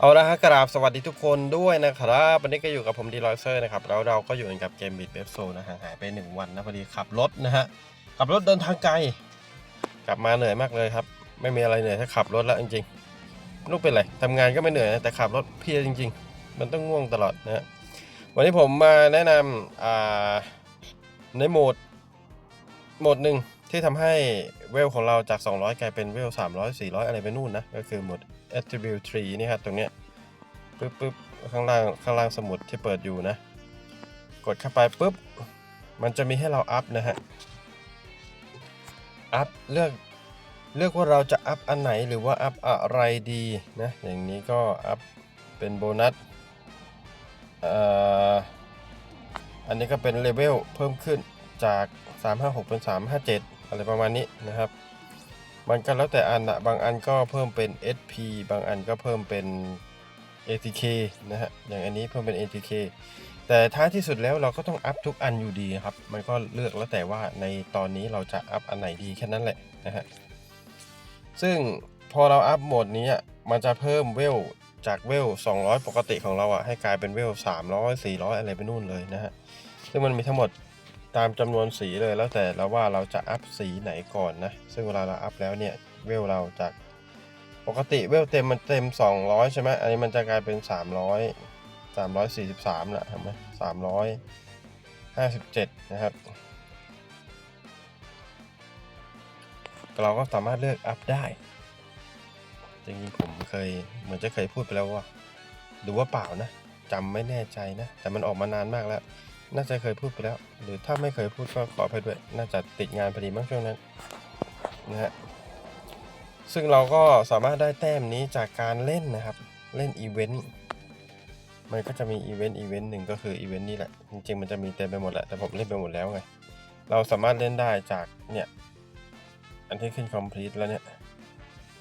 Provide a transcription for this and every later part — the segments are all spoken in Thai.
เอาละฮะกราบสวัสดีทุกคนด้วยนะครับวันนี้ก็อยู่กับผมดีลอยเซอร์นะครับแล้วเราก็อยู่กับเกมบิดเบฟโซนะฮะหายไปหนึ่งวันนะพอดีขับรถนะฮะขับรถเดินทางไกล กลับมาเหนื่อยมากเลยครับ ไม่มีอะไรเหนื่อยถ้าขับรถแล้วจริงๆลูกเป็นไรทำงานก็ไม่เหนื่อยนะแต่ขับรถเพียจริง ๆ มันต้องง่วงตลอดนะฮะวันนี้ผมมาแนะนำในโหมดโหมดหนึ่งที่ทำให้ เวลของเราจาก 200 กลายเป็นเวล 300 400 อะไรไปนู่นนะ ก็คือหมด attribute tree นี่ครับตรงเนี้ยปึ๊บปึ๊บข้างล่างข้างล่างสมุดที่เปิดอยู่นะ กดเข้าไปปุ๊บ มันจะมีให้เราอัพนะฮะ อัพเลือกเลือกว่าเราจะอัพอันไหนหรือว่าอัพอะไรดีนะ อย่างนี้ก็อัพเป็นโบนัสอ่ออันนี้ก็เป็นเลเวลเพิ่มขึ้นจาก 356 เป็น 357 อะไรประมาณนี้นะครับ มันก็แล้วแต่อันอะบางอันก็เพิ่มเป็น SP บางอันก็เพิ่มเป็น ATK นะฮะอย่างอันนี้เพิ่มเป็น ATK แต่ท้ายที่สุดแล้วเราก็ต้องอัพทุกอันอยู่ดีครับ มันก็เลือกแล้วแต่ว่าในตอนนี้เราจะอัพอันไหนดีแค่นั้นแหละนะฮะซึ่งพอเราอัพโหมดนี้อะมันจะเพิ่มเวลจากเวล 200 ปกติของเราอะให้กลายเป็นเวล 300 400 อะไรไปนู่นเลยนะฮะ ซึ่งมันมีทั้งหมด ตามจำนวนสีเลยแล้วแต่เราว่าเราจะอัพสีไหนก่อนนะ ซึ่งเวลาเราอัพแล้วเนี่ยเวลเราจากปกติเวลเต็มมันเต็ม 200 ใช่ไหมอันนี้มันจะกลายเป็น 300 343ละเห็นไหม357 นะครับ เราก็สามารถเลือกอัพได้จริงๆผมเคยเหมือนจะเคยพูดไปแล้วว่าหรือว่าเปล่านะจำไม่แน่ใจนะ แต่มันออกมานานมากแล้ว น่าจะเคยพูดไปแล้ว หรือถ้าไม่เคยพูดก็ขออภัยด้วย น่าจะติดงานพอดีมั้งช่วงนั้นนะฮะซึ่งเราก็สามารถได้แต้มนี้จากการเล่นนะครับ เล่นอีเวนต์มันก็จะมีอีเวนต์อีเวนต์หนึ่งก็คืออีเวนต์นี้แหละ จริงๆ มันจะมีเต็มไปหมดแหละ แต่ผมเล่นไปหมดแล้วไง เราสามารถเล่นได้จากเนี่ย อันที่ขึ้น complete แล้วเนี่ย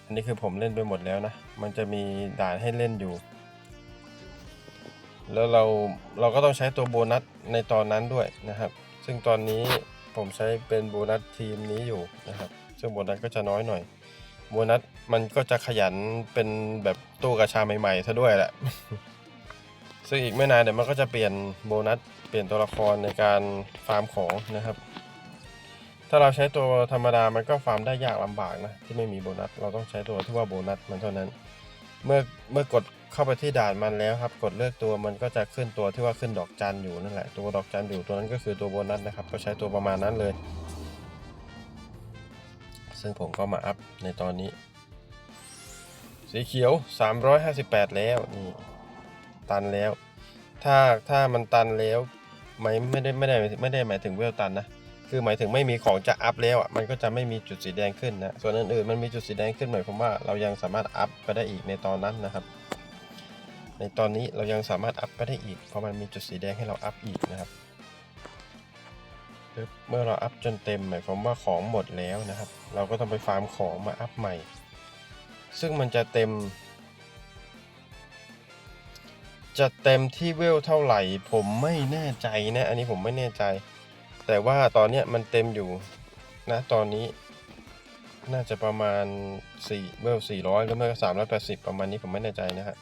อันนี้คือผมเล่นไปหมดแล้วนะ มันจะมีด่านให้เล่นอยู่ แล้วเราเราก็ต้องใช้ตัวโบนัสในตอนนั้นด้วยนะครับ ซึ่งตอนนี้ผมใช้เป็นโบนัสทีมนี้อยู่นะครับ ซึ่งโบนัสก็จะน้อยหน่อย โบนัสมันก็จะขยันเป็นแบบตู้กระชาใหม่ๆซะด้วยแหละ ซึ่งอีกไม่นานเดี๋ยวมันก็จะเปลี่ยนโบนัสเปลี่ยนตัวละครในการฟาร์มของนะครับ ถ้าเราใช้ตัวธรรมดามันก็ฟาร์มได้ยากลำบากนะที่ไม่มีโบนัส เราต้องใช้ตัวที่ว่าโบนัสมันเท่านั้น เมื่อเมื่อกด เข้าไปที่ด่านมันแล้วครับ กดเลือกตัวมันก็จะขึ้นตัวที่ว่าขึ้นดอกจันอยู่นั่นแหละตัวดอกจันอยู่ตัวนั้นก็คือตัวโบนัสนะครับ ก็ใช้ตัวประมาณนั้นเลย ซึ่งผมก็มาอัพในตอนนี้ สีเขียว 358 แล้วนี่ตันแล้ว ถ้าถ้ามันตันแล้วไม่ไม่ได้ไม่ได้ไม่ได้หมายถึงเวลตันนะคือหมายถึงไม่มีของจะอัพแล้วอะมันก็จะไม่มีจุดสีแดงขึ้นนะส่วนอื่นๆมันมีจุดสีแดงขึ้นหมายความว่าเรายังสามารถอัพไปได้อีกในตอนนั้นนะครับ ในตอนนี้เรายังสามารถอัพไปได้อีก เพราะมันมีจุดสีแดงให้เราอัพอีกนะครับ เมื่อเราอัพจนเต็มหมายความว่าของหมดแล้วนะครับ เราก็ต้องไปฟาร์มของมาอัพใหม่ ซึ่งมันจะเต็ม จะเต็มที่เวลเท่าไหร่ ผมไม่แน่ใจนะ อันนี้ผมไม่แน่ใจ แต่ว่าตอนนี้มันเต็มอยู่นะตอนนี้น่าจะประมาณ4เวล400 หรือไม่ก็380 ประมาณนี้ผมไม่แน่ใจนะฮะ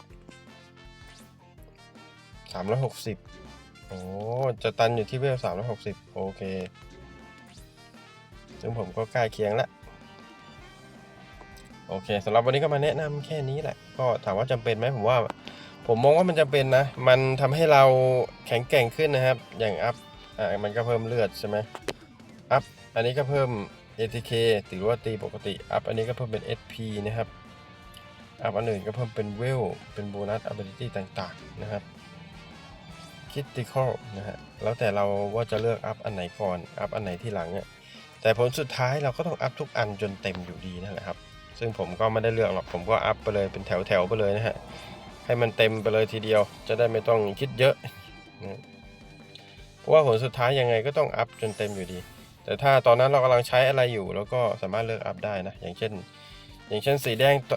360 โอ้จะตันอยู่ที่เวล 360 โอเค ซึ่งผมก็ใกล้เคียงแล้วโอเคสำหรับวันนี้ก็มาแนะนำแค่นี้แหละ ก็ถามว่าจำเป็นไหมผมว่า ผมมองว่ามันจำเป็นนะ มันทำให้เราแข็งแกร่งขึ้นนะครับ อย่างอัพ อ่า มันก็เพิ่มเลือดใช่ไหมอัพ อันนี้ก็เพิ่ม ATK ถือว่าตีปกติ อัพ อันนี้ก็เพิ่มเป็น SP นะครับอัพอันอื่นก็เพิ่มเป็นเวล เป็นโบนัส ability ต่างๆนะครับ critical นะฮะ แล้วแต่เราว่าจะเลือกอัพอันไหนก่อน อัพอันไหนที่หลังเนี่ยแต่ผลสุดท้ายเราก็ต้องอัพทุกอันจนเต็มอยู่ดีนั่นแหละครับ ซึ่งผมก็ไม่ได้เลือกหรอก ผมก็อัพไปเลยเป็นแถวๆไปเลยนะฮะ ให้มันเต็มไปเลยทีเดียว จะได้ไม่ต้องคิดเยอะนะเพราะว่าผลสุดท้ายยังไงก็ต้องอัพจนเต็มอยู่ดี แต่ถ้าตอนนั้นเรากำลังใช้อะไรอยู่เราก็สามารถเลือกอัพได้นะ อย่างเช่น อย่างเช่นสีแดงต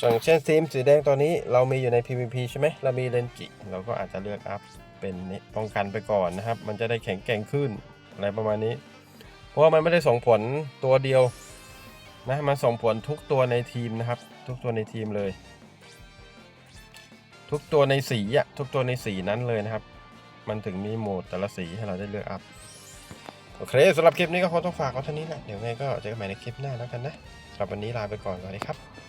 ส่วนอย่างเช่นทีมสีแดงตอนนี้เรามีอยู่ใน PVP ใช่ไหมเรามีเลนจิเราก็อาจจะเลือกอัพ เป็นป้องกันไปก่อนนะครับ มันจะได้แข็งแกร่งขึ้นอะไรประมาณนี้ เพราะว่ามันไม่ได้ส่งผลตัวเดียวนะมันส่งผลทุกตัวในทีมนะครับ ทุกตัวในทีมเลย ทุกตัวในสีอะทุกตัวในสีนั้นเลยนะครับ มันถึงมีโหมดแต่ละสีให้เราได้เลือกอัพโอเคสำหรับคลิปนี้ก็คงต้องฝากไว้เท่านี้แหละเดี๋ยวไงก็เจอกันใหม่ในคลิปหน้าแล้วกันนะสำหรับวันนี้ลาไปก่อนสวัสดีครับ